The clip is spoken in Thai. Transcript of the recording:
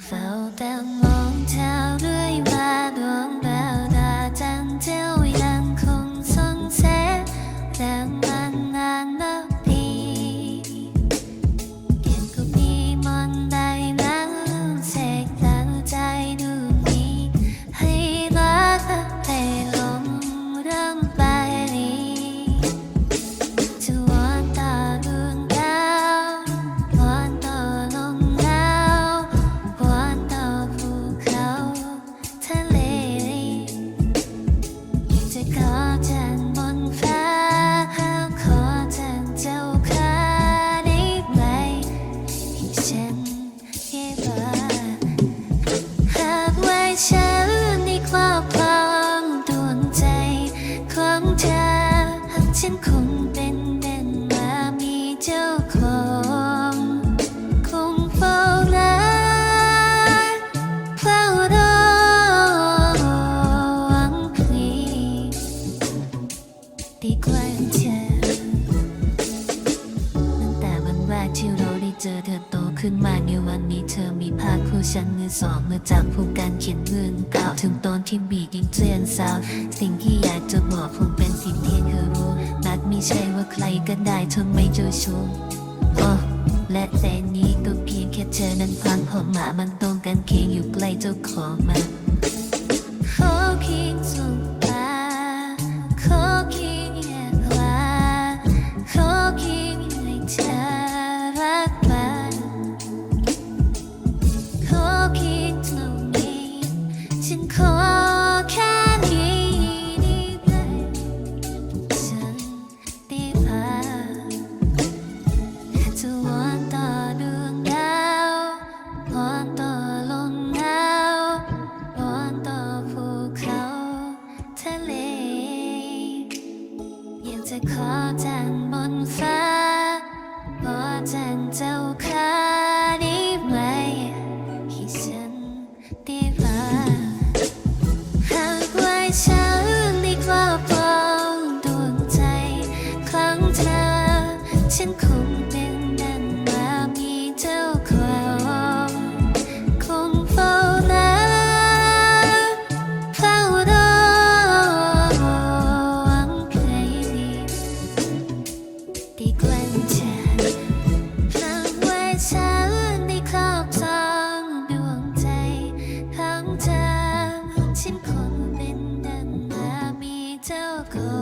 Fell down, long down. แรกที่เราได้เจอเธอโตขึ้นมาในวันนี้เธอมีภาคคู่ฉันมือสองมือจากผู้การเขียนเมืองก่าถึงตอนที่บีกิงเจียนสาวสิ่งที่อยากจะบอกคงเป็นสิ่งที่เธอรู้นัดไม่ใช่ว่าใครก็ได้เธอไมเจ้าชู้โอ้และแต่นี้ก็เพียงแค่เธอนั้นพังมผมหมามันตรงกันเคียงอยู่ใกล้เจ้าของมัน จะขอแทงบนฟ้าขอแทงเจ้าค่ะ go.